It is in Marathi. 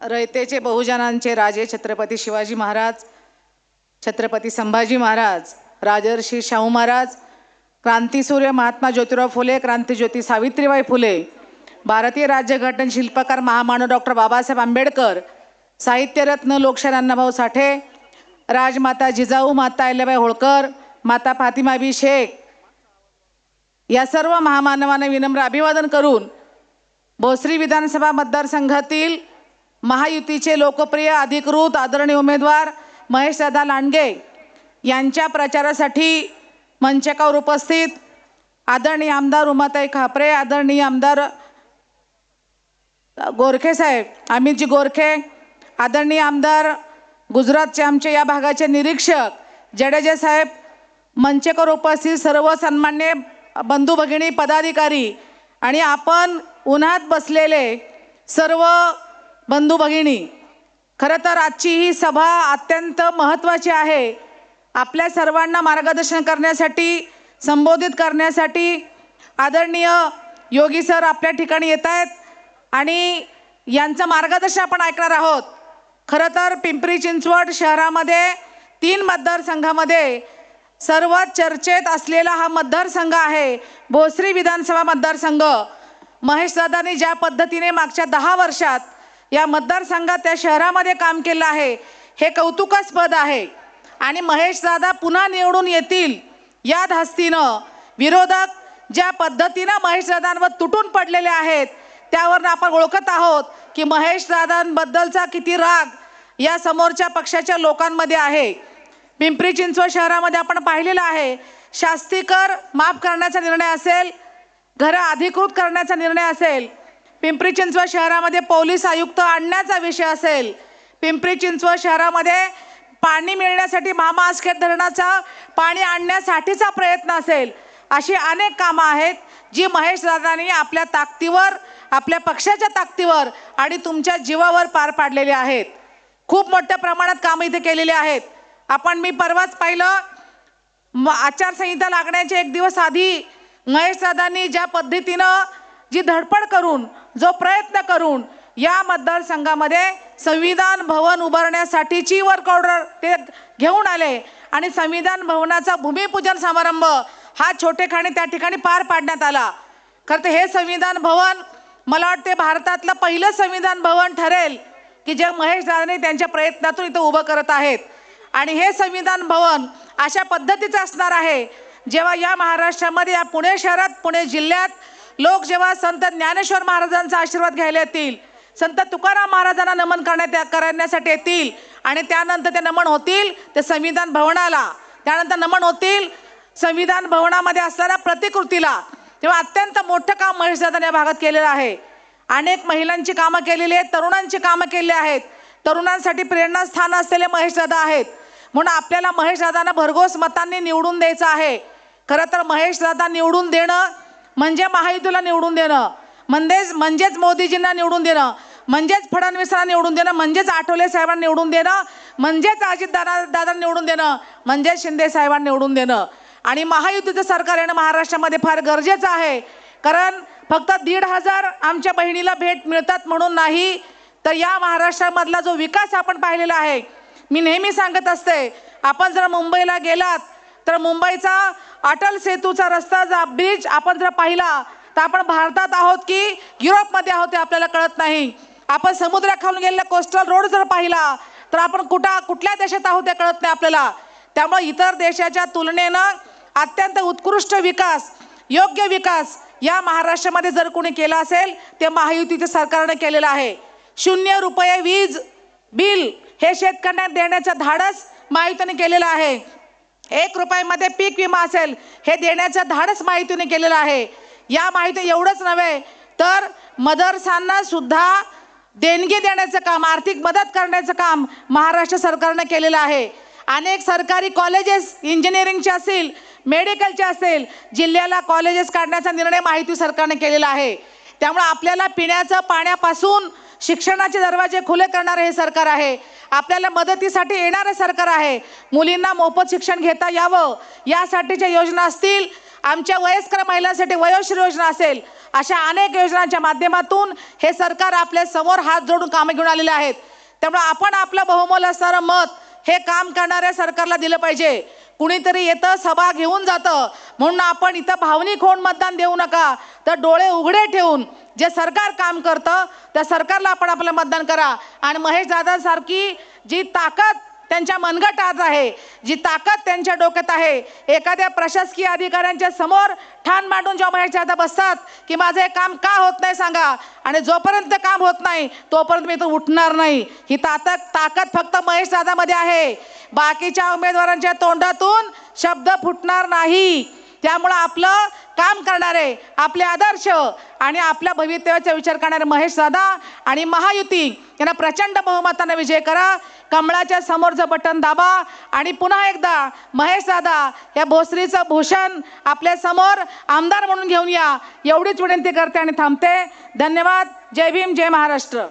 रयतेचे बहुजनांचे राजे छत्रपती शिवाजी महाराज छत्रपती संभाजी महाराज राजर्षी शाहू महाराज क्रांतीसूर्य महात्मा ज्योतिराव फुले क्रांतीज्योती सावित्रीबाई फुले भारतीय राज्यघटन शिल्पकार महामानव डॉक्टर बाबासाहेब आंबेडकर साहित्यरत्न लोकशाहीर अण्णाभाऊ साठे राजमाता जिजाऊ माता अहिल्याबाई होळकर माता फातिमाबी शेख या सर्व महामानवांना विनम्र अभिवादन करून भोसरी विधानसभा मतदारसंघातील महायुतीचे लोकप्रिय अधिकृत आदरणीय उमेदवार महेशदादा लांडगे यांच्या प्रचारासाठी मंचकावर उपस्थित आदरणीय आमदार उमाताई खापरे आदरणीय आमदार गोरखे साहेब अमितजी गोरखे आदरणीय आमदार गुजरातचे आमचे या भागाचे निरीक्षक जडेजा साहेब मंचेकर उपस्थित सर्व सन्मान्य बंधू भगिनी पदाधिकारी आणि आपण उन्हात बसलेले सर्व बंधू भगिनी खरं तर आजची ही सभा अत्यंत महत्त्वाची आहे. आपल्या सर्वांना मार्गदर्शन करण्यासाठी संबोधित करण्यासाठी आदरणीय योगी सर आपल्या ठिकाणी येत आहेत आणि यांचं मार्गदर्शन आपण ऐकणार आहोत. खरं तर पिंपरी चिंचवड शहरामध्ये तीन मतदारसंघामध्ये सर्वात चर्चेत असलेला हा मतदारसंघ आहे. भोसरी विधानसभा मतदारसंघ. महेशदादांनी ज्या पद्धतीने मागच्या दहा वर्षात या मतदारसंघात त्या शहरामध्ये काम केलं आहे. हे कौतुकास्पद आहे. आणि महेश दादा पुन्हा निवडून येतील या धास्तीनं विरोधक ज्या पद्धतीनं महेशदादांवर तुटून पडलेले आहेत त्यावर आपण ओळखत आहोत की महेशदादांबद्दलचा किती राग या समोरच्या पक्षाच्या लोकांमध्ये आहे. पिंपरी चिंचवड शहरामध्ये आपण पाहिलेलं आहे. शास्तीकर माफ करण्याचा निर्णय असेल घरं अधिकृत करण्याचा निर्णय असेल पिंपरी चिंचवड शहरामध्ये पोलीस आयुक्त आणण्याचा विषय असेल. पिंपरी चिंचवड शहरामध्ये पाणी मिळण्यासाठी महामास्केट धरणाचा पाणी आणण्यासाठीचा प्रयत्न असेल. अशी अनेक कामं आहेत जी महेश दादांनी आपल्या ताकदीवर आपल्या पक्षाच्या ताकदीवर आणि तुमच्या जीवावर पार पाडलेली आहेत. खूप मोठ्या प्रमाणात कामं इथे केलेली आहेत. आपण मी परवाच पाहिलं म आचारसंहिता लागण्याचे एक दिवस आधी महेश दादांनी ज्या पद्धतीनं जी धडपड करून जो प्रयत्न करून या मतदारसंघामध्ये संविधान भवन उभारण्यासाठीची वर्क ऑर्डर ते घेऊन आले आणि संविधान भवनाचा भूमिपूजन समारंभ हा छोटेखानी त्या ठिकाणी पार पाडण्यात आला. खरं तर हे संविधान भवन मला वाटते भारतातलं पहिलं संविधान भवन ठरेल की जे महेश दादाने त्यांच्या प्रयत्नातून इथं उभं करत आहेत. आणि हे संविधान भवन अशा पद्धतीचं असणार आहे जेव्हा या महाराष्ट्रामध्ये या पुणे शहरात पुणे जिल्ह्यात लोक जेव्हा संत ज्ञानेश्वर महाराजांचा आशीर्वाद घ्यायला येतील संत तुकाराम महाराजांना नमन करण्यात करण्यासाठी येतील आणि त्यानंतर ते नमन होतील ते संविधान भवनाला. त्यानंतर नमन होतील संविधान भवनामध्ये असणाऱ्या प्रतिकृतीला. तेव्हा अत्यंत मोठं काम महेश दादाने या भागात केलेलं आहे. अनेक महिलांची कामं केलेली आहेत तरुणांची कामं केलेली आहेत. तरुणांसाठी प्रेरणास्थान असलेले महेश दादा आहेत. म्हणून आपल्याला महेश दादांना भरघोस मतांनी निवडून द्यायचं आहे. खरं तर महेश दादा निवडून देणं म्हणजे महायुतीला निवडून देणं. म्हणजेच म्हणजेच मोदीजींना निवडून देणं. म्हणजेच फडणवीसांना निवडून देणं. म्हणजेच आठवले साहेबांना निवडून देणं. म्हणजेच अजित दादा दादा निवडून देणं. म्हणजेच शिंदे साहेबांना निवडून देणं. आणि महायुतीचं सरकार येणं महाराष्ट्रामध्ये फार गरजेचं आहे. कारण फक्त दीड हजार आमच्या बहिणीला भेट मिळतात म्हणून नाही तर या महाराष्ट्रामधला जो विकास आपण पाहिलेला आहे मी नेहमी सांगत असते आपण जर मुंबईला गेलात तर मुंबईचा अटल सेतूचा रस्ता जा ब्रिज आपण जर पाहिला तर आपण भारतात आहोत की युरोपमध्ये आहोत ते आपल्याला कळत नाही. आपण समुद्राखालून गेलेला कोस्टल रोड जर पाहिला तर आपण कुठं कुठल्या देशात आहोत ते कळत नाही आपल्याला. त्यामुळे इतर देशाच्या तुलनेनं अत्यंत उत्कृष्ट विकास योग्य विकास या महाराष्ट्रामध्ये जर कोणी केला असेल ते महायुतीच्या सरकारने केलेलं आहे. शून्य रुपये वीज बिल हे शेतकऱ्यांना देण्याचं धाडस महायुतीने केलेलं आहे. एक रुपयामध्ये पीक विमा असेल हे देण्याचं धाडस माहितीने केलेलं आहे. या माहिती एवढंच नव्हे तर मदरसांना सुद्धा देणगी देण्याचं काम आर्थिक मदत करण्याचं काम महाराष्ट्र सरकारनं केलेलं आहे. अनेक सरकारी कॉलेजेस इंजिनिअरिंगचे असतील मेडिकलचे असेल जिल्ह्याला कॉलेजेस काढण्याचा निर्णय माहिती सरकारने केलेला आहे. त्यामुळे आपल्याला पिण्याचं पाण्यापासून शिक्षणाचे दरवाजे खुले करणारे हे सरकार आहे. आपल्याला मदतीसाठी येणारं सरकार आहे. मुलींना मोफत शिक्षण घेता यावं. यासाठीच्या योजना असतील आमच्या वयस्कर महिलांसाठी वयोश्री योजना असेल अशा अनेक योजनांच्या माध्यमातून हे सरकार आपल्यासमोर हात जोडून कामं घेऊन आलेले आहेत. त्यामुळे आपण आपलं बहुमोल असणारं मत हे काम करणाऱ्या सरकारला दिलं पाहिजे. कुणीतरी येतं सभा घेऊन जातं. म्हणून आपण इथं भावनिक होऊन मतदान देऊ नका. तर डोळे उघडे ठेवून जे सरकार काम करतं त्या सरकारला आपण आपलं मतदान करा. आणि महेश दादासारखी जी ताकद त्यांच्या मनगटात आहे जी ताकद त्यांच्या डोक्यात आहे एखाद्या प्रशासकीय अधिकाऱ्यांच्या समोर ठाण मांडून जेव्हा महेश दादा बसतात की माझं हे काम का होत नाही सांगा. आणि जोपर्यंत काम होत नाही तोपर्यंत मी तो उठणार नाही. ही ताकद ताकद फक्त महेश दादामध्ये आहे. बाकीच्या उमेदवारांच्या तोंडातून शब्द फुटणार नाही. त्यामुळं आपलं काम करणारे आपले आदर्श आणि आपल्या भवितव्याचा विचार करणारे महेश दादा आणि महायुती यांना प्रचंड बहुमतानं विजय करा. कमळाच्या समोरचं बटन दाबा आणि पुन्हा एकदा महेश दादा या भोसरीचं भूषण आपल्यासमोर आमदार म्हणून घेऊन या. एवढीच विनंती करते आणि थांबते. धन्यवाद. जय भीम जय महाराष्ट्र.